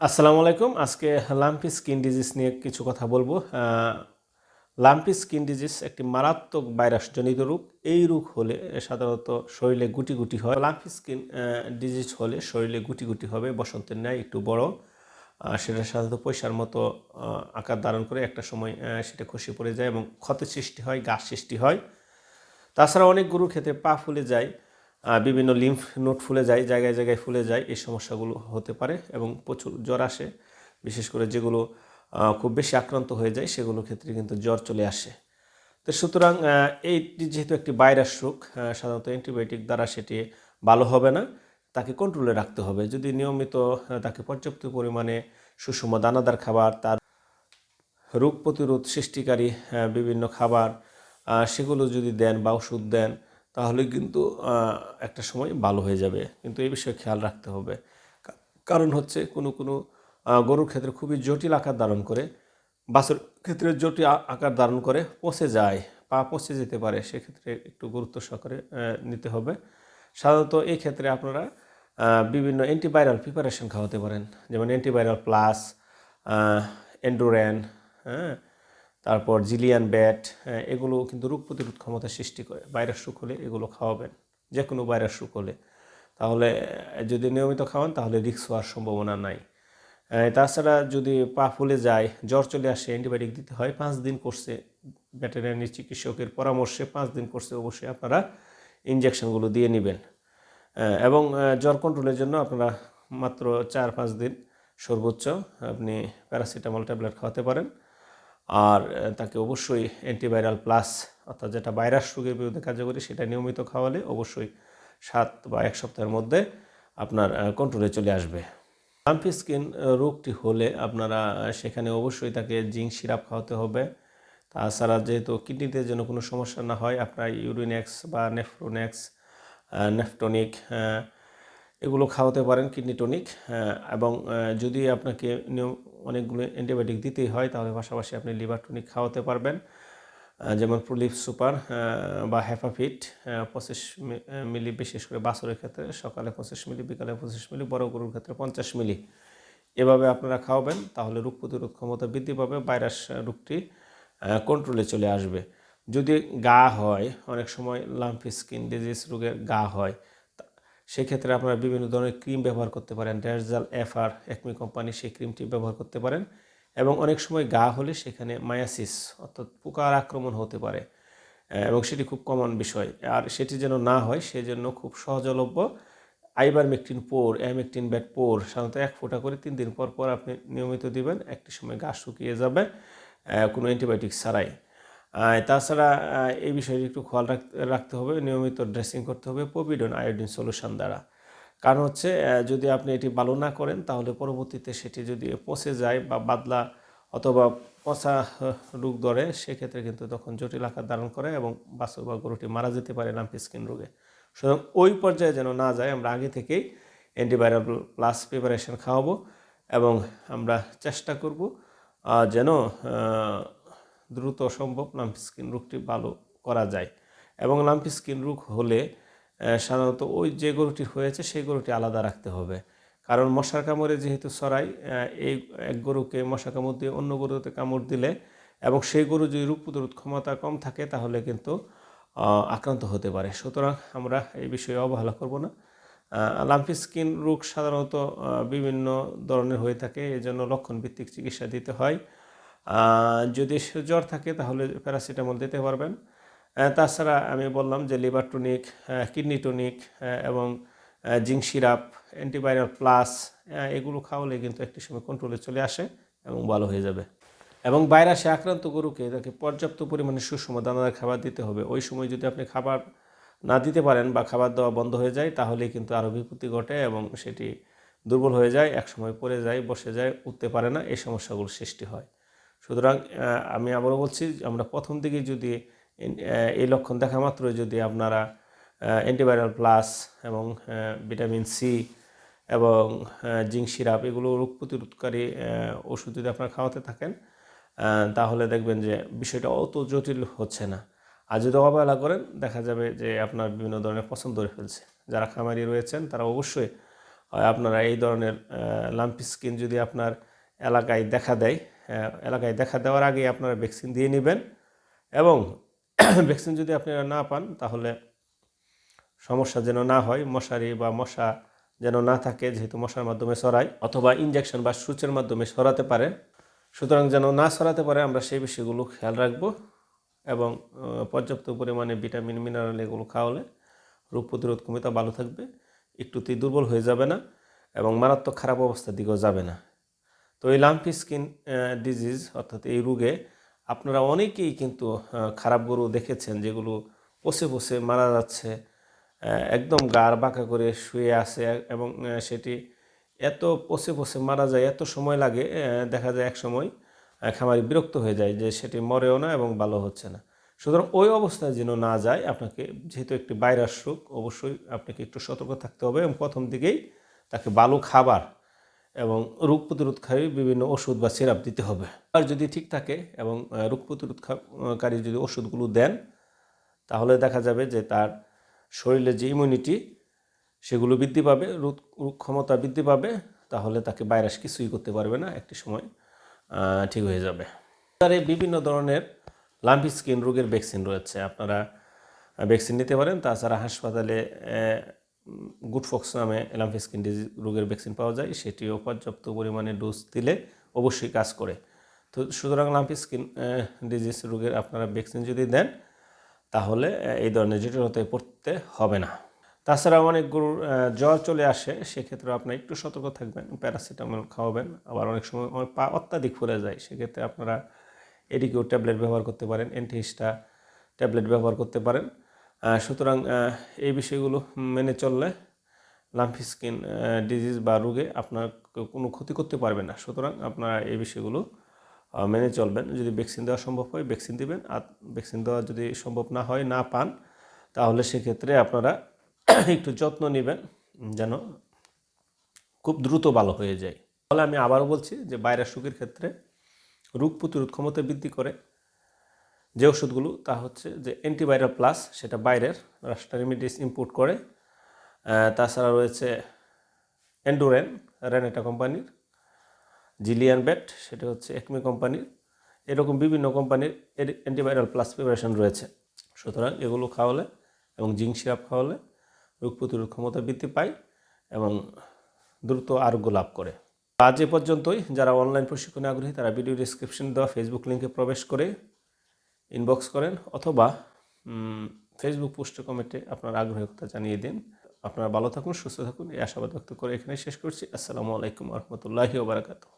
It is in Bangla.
আসসালামু আলাইকুম। আজকে লাম্পি স্কিন ডিজিজ নিয়ে কিছু কথা বলব। লাম্পি স্কিন ডিজিজ একটি মারাত্মক ভাইরাসজনিত রোগ। এই রোগ হলে সাধারণত শরীরে গুটি গুটি হয়। লাম্পি স্কিন ডিজিজ হলে শরীরে গুটি গুটি হবে, বসন্তের ন্যায় একটু বড়। সেটা সাধারণত পয়সার মতো আকার ধারণ করে একটা সময় সেটা খসে পড়ে যায় এবং ক্ষতের সৃষ্টি হয়, গাছ সৃষ্টি হয়। তাছাড়া অনেক গরুর ক্ষেত্রে পা ফুলে যায়। বিভিন্ন লিম্ফ নোট ফুলে যায়, জায়গায় জায়গায় ফুলে যায়, এই সমস্যাগুলো হতে পারে এবং প্রচুর জ্বর আসে। বিশেষ করে যেগুলো খুব বেশি আক্রান্ত হয়ে যায় সেগুলোর ক্ষেত্রে কিন্তু জ্বর চলে আসে। তো সুতরাং এইটি যেহেতু একটি ভাইরাস রোগ সাধারণত অ্যান্টিবায়োটিক দ্বারা সেটি ভালো হবে না, তাকে কন্ট্রোলে রাখতে হবে। যদি নিয়মিত তাকে পর্যাপ্ত পরিমাণে সুষম দানাদার খাবার, তার রোগ প্রতিরোধ সৃষ্টিকারী বিভিন্ন খাবার সেগুলো যদি দেন বা ওষুধ দেন তাহলে কিন্তু একটা সময় ভালো হয়ে যাবে। কিন্তু এই বিষয়ে খেয়াল রাখতে হবে। কারণ হচ্ছে কোনো কোনো গরুর ক্ষেত্রে খুবই জটিল আকার ধারণ করে, বাছুর ক্ষেত্রে জটিল আকার ধারণ করে পচে যায় পা পচে যেতে পারে, সেক্ষেত্রে একটু গুরুত্ব সহকারে নিতে হবে। সাধারণত এই ক্ষেত্রে আপনারা বিভিন্ন অ্যান্টিভাইরাল প্রিপারেশন খাওয়াতে পারেন। যেমন অ্যান্টিভাইরাল প্লাস এন্ডোরেন হ্যাঁ? তারপর জিলিয়ান ব্যাট হ্যাঁ, এগুলো কিন্তু রোগ প্রতিরোধ ক্ষমতা সৃষ্টি করে। ভাইরাস রোগ হলে এগুলো খাওয়াবেন যে কোনো ভাইরাস রোগ হলে তাহলে যদি নিয়মিত খাওয়ান তাহলে রিস্ক হওয়ার সম্ভাবনা নাই। তাছাড়া যদি পা ফুলে যায় জ্বর চলে আসে অ্যান্টিবায়োটিক দিতে হয় পাঁচ দিন করছে ভেটেরিনারি চিকিৎসকের পরামর্শে পাঁচ দিন করছে অবশ্যই আপনারা ইনজেকশনগুলো দিয়ে নেবেন। এবং জ্বর কন্ট্রোলের জন্য আপনারা মাত্র চার পাঁচ দিন সর্বোচ্চ আপনি প্যারাসিটামল ট্যাবলেট খাওয়াতে পারেন। আর তাকে অবশ্যই অ্যান্টিভাইরাল প্লাস অর্থাৎ যেটা ভাইরাস রোগের বিরুদ্ধে কার্যকরী সেটা নিয়মিত খাওয়ালে অবশ্যই সাত বা এক সপ্তাহের মধ্যে আপনার কন্ট্রোলে চলে আসবে। লাম্পি স্কিন রোগটি হলে আপনারা সেখানে অবশ্যই তাকে জিঙ্ক সিরাপ খাওয়াতে হবে। তাছাড়া যেহেতু কিডনিতে যেন কোনো সমস্যা না হয়, আপনার ইউরিনেক্স বা নেফ্রোনেক্স নেফটনিক এগুলো খাওয়াতে পারেন কিডনি টনিক এবং যদি আপনাকে নিয়ম অনেকগুলো অ্যান্টিবায়োটিক দিতেই হয়, তাহলে পাশাপাশি আপনি লিভার টনিক খাওয়াতে পারবেন। যেমন প্রলিপ সুপার বা হ্যাফাফিট পঁচিশ মিলি বিশেষ করে বাছরের ক্ষেত্রে সকালে পঁচিশ মিলি, বিকালে পঁচিশ মিলি, বড় গরুর ক্ষেত্রে পঞ্চাশ মিলি। এভাবে আপনারা খাওয়াবেন, তাহলে রোগ প্রতিরোধ ক্ষমতা বৃদ্ধি পাবে, ভাইরাস রোগটি কন্ট্রোলে চলে আসবে। যদি গা হয়, অনেক সময় লাম্পি স্কিন ডিজিজ রোগের গা হয় সেক্ষেত্রে আপনারা বিভিন্ন ধরনের ক্রিম ব্যবহার করতে পারেন। ড্যাসজাল এফআর একমি কোম্পানি সেই ক্রিমটি ব্যবহার করতে পারেন এবং অনেক সময় গা হলে সেখানে মায়াসিস অর্থাৎ পোকার আক্রমণ হতে পারে এবং সেটি খুব কমন বিষয়। আর সেটি যেন না হয়, সেজন্য খুব সহজলভ্য আইবার মেকটিন পোর অ্যামেকটিন ব্যাট পোর সাধারণত এক ফোঁটা করে তিন দিন পর পর আপনি নিয়মিত দিবেন, একটি সময় গা শুকিয়ে যাবে কোনো অ্যান্টিবায়োটিক ছাড়াই। তাছাড়া এই বিষয়টি একটু খেয়াল রাখ- রাখতে হবে, নিয়মিত ড্রেসিং করতে হবে পোভিডন আয়োডিন সলিউশন দ্বারা। কারণ হচ্ছে যদি আপনি এটি ভালো না করেন, তাহলে পরবর্তীতে সেটি যদি পচে যায় বা বাদলা অথবা পচা রোগ ধরে, সেক্ষেত্রে কিন্তু তখন জটিল আকার ধারণ করে এবং বাছুর বা গরুটি মারা যেতে পারে লাম্পি স্কিন রোগে। সুতরাং ওই পর্যায়ে যেন না যায়, আমরা আগে থেকেই অ্যান্টিভাইরাল প্লাস প্রিপারেশন খাওয়াবো এবং আমরা চেষ্টা করব যেন দ্রুত সম্ভব লাম্পি স্কিন রোগটি ভালো করা যায়। এবং লাম্পি স্কিন রোগ হলে সাধারণত ওই যে গরুটি হয়েছে সেই গরুটি আলাদা রাখতে হবে। কারণ মশার কামড়ে যেহেতু আহ, এই এক গরুকে মশা কামড় দিয়ে অন্য গরুতে কামড় দিলে এবং সেই গরু যদি রোগ প্রতিরোধ ক্ষমতা কম থাকে তাহলে কিন্তু আক্রান্ত হতে পারে। সুতরাং আমরা এই বিষয়ে অবহেলা করব না। লাম্পি স্কিন রোগ সাধারণত বিভিন্ন ধরনের হয়ে থাকে। এই জন্য লক্ষণ ভিত্তিক চিকিৎসা দিতে হয়। যদি জ্বর থাকে তাহলে প্যারাসিটামল দিতে পারবেন। তাছাড়া আমি বললাম যে লিভার টনিক কিডনি টনিক এবং জিঙ্ক সিরাপ, অ্যান্টিভাইরাল প্লাস এগুলো খাওয়ালে কিন্তু একটি সময় কন্ট্রোলে চলে আসে এবং ভালো হয়ে যাবে। এবং ভাইরাসে আক্রান্ত গরুকে তাকে পর্যাপ্ত পরিমাণে সুষম দানাদার খাবার দিতে হবে। ওই সময় যদি আপনি খাবার না দিতে পারেন বা খাবার দেওয়া বন্ধ হয়ে যায় তাহলে কিন্তু আরও বিপত্তি ঘটে এবং সেটি দুর্বল হয়ে যায়, একসময় পড়ে যায়, বসে যায়, উঠতে পারে না, এই সমস্যাগুলো সৃষ্টি হয়। সুতরাং আমি আবারও বলছি আমরা প্রথম দিকে যদি এই লক্ষণ দেখা মাত্রই যদি আপনারা অ্যান্টিভাইরাল প্লাস এবং ভিটামিন সি এবং জিঙ্ক সিরাপ এগুলো রোগ প্রতিরোধকারী ওষুধ যদি আপনারা খাওয়াতে থাকেন তাহলে দেখবেন যে বিষয়টা অত জটিল হচ্ছে না। আর যদি অবহেলা করেন, দেখা যাবে যে আপনার বিভিন্ন ধরনের পছন্দ ধরে ফেলছে। যারা খামারি রয়েছেন, তারা অবশ্যই আপনারা এই ধরনের লাম্পি স্কিন যদি আপনার এলাকায় দেখা দেয় এলাকায় দেখা দেওয়ার আগে আপনারা ভ্যাকসিন দিয়ে নেবেন এবং ভ্যাকসিন যদি আপনারা না পান, তাহলে সমস্যা যেন না হয়, মশারি বা মশা যেন না থাকে, যেহেতু মশার মাধ্যমে ছড়ায় অথবা ইনজেকশন বা সূচের মাধ্যমে সরাতে পারে। সুতরাং যেন না ছড়াতে পারে, আমরা সেই বিষয়গুলো খেয়াল রাখব এবং পর্যাপ্ত পরিমাণে ভিটামিন মিনারেল এগুলো খাওয়ালে রোগ প্রতিরোধ ক্ষমতা ভালো থাকবে, একটুতেই দুর্বল হয়ে যাবে না এবং মারাত্মক খারাপ অবস্থার দিকেও যাবে না। তো এই লাম্পি স্কিন ডিজিজ অর্থাৎ এই রোগে আপনারা অনেকেই কিন্তু খারাপ গরু দেখেছেন যেগুলো পচে পচে মারা যাচ্ছে একদম গাড় বাঁকা করে শুয়ে আছে এবং সেটি এত পচে পচে মারা যায়, এত সময় লাগে দেখা যায় এক সময় খামারি বিরক্ত হয়ে যায় যে সেটি মরেও না এবং ভালো হচ্ছে না। সুতরাং ওই অবস্থায় যেন না যায়, আপনাকে যেহেতু একটি ভাইরাস রোগ, অবশ্যই আপনাকে একটু সতর্ক থাকতে হবে এবং প্রথম দিকেই তাকে ভালো খাবার এবং রোগ প্রতিরোধকারী বিভিন্ন ওষুধ বা সিরাপ দিতে হবে। আর যদি ঠিক থাকে এবং রোগ প্রতিরোধকারী যদি ওষুধগুলো দেন, তাহলে দেখা যাবে যে তার শরীরে যে ইমিউনিটি সেগুলো বৃদ্ধি পাবে রোগ ক্ষমতা বৃদ্ধি পাবে, তাহলে তাকে ভাইরাস কিছুই করতে পারবে না, একটি সময় ঠিক হয়ে যাবে। এবারে বিভিন্ন ধরনের লাম্পি স্কিন রোগের ভ্যাকসিন রয়েছে। আপনারা ভ্যাকসিন নিতে পারেন। তাছাড়া হাসপাতালে গুডফক্স নামে লাম্পি স্কিন ডিজিজ রোগের ভ্যাকসিন পাওয়া যায়, সেটিও পর্যাপ্ত পরিমাণে ডোজ দিলে অবশ্যই কাজ করে। তো সুতরাং লাম্পি স্কিন ডিজিজ রোগের আপনারা ভ্যাকসিন যদি দেন, তাহলে এই ধরনের জটিলতায় পড়তে হবে না। তাছাড়া অনেক গরুর জ্বর চলে আসে, সেক্ষেত্রে আপনারা একটু সতর্ক থাকবেন, প্যারাসিটামল খাওয়াবেন। আবার অনেক সময় পা অত্যাধিক ফুলে যায়, সেক্ষেত্রে আপনারা এডিকিউ ট্যাবলেট ব্যবহার করতে পারেন অ্যান্টিহিস্টা ট্যাবলেট ব্যবহার করতে পারেন। সুতরাং এই বিষয়গুলো মেনে চললে লাম্পি স্কিন ডিজিজ বা রোগে আপনার কোনো ক্ষতি করতে পারবে না। সুতরাং আপনারা এই বিষয়গুলো মেনে চলবেন। যদি ভ্যাকসিন দেওয়া সম্ভব হয় ভ্যাকসিন দিবেন। আর ভ্যাকসিন দেওয়া যদি সম্ভব না হয়, না পান, তাহলে সেক্ষেত্রে আপনারা একটু যত্ন নেবেন যেন খুব দ্রুত ভালো হয়ে যায়। তাহলে আমি আবারও বলছি যে ভাইরাস রোগের ক্ষেত্রে রোগ প্রতিরোধ ক্ষমতা বৃদ্ধি করে যে ওষুধগুলো, তা হচ্ছে যে অ্যান্টিভাইরাল প্লাস সেটা বাইরের রাষ্ট্র রেমিডিস ইম্পোর্ট করে। তাছাড়া রয়েছে এন্ডোরেন রেনেটা কোম্পানির। জিলিয়ান ব্যাট সেটা হচ্ছে একমি কোম্পানির। এরকম বিভিন্ন কোম্পানির অ্যান্টিভাইরাল প্লাস প্রিপারেশন রয়েছে। সুতরাং এগুলো খাওয়ালে এবং জিঙ্ক সিরাপ খাওয়ালে রোগ প্রতিরোধ ক্ষমতা বৃদ্ধি পায় এবং দ্রুত আরোগ্য লাভ করে। আজ এ পর্যন্তই। যারা অনলাইন প্রশিক্ষণে আগ্রহী, তারা ভিডিও ডিসক্রিপশন দেওয়া ফেসবুক লিঙ্কে প্রবেশ করে ইনবক্স করেন অথবা ফেসবুক পোস্ট কমেন্টে আপনার আগ্রহের কথা জানিয়ে দিন। আপনারা ভালো থাকুন, সুস্থ থাকুন, এই আশাবাদ ব্যক্ত করে এখানে শেষ করছি। আসসালামু আলাইকুম রহমতুল্লাহি ওবরাকাতু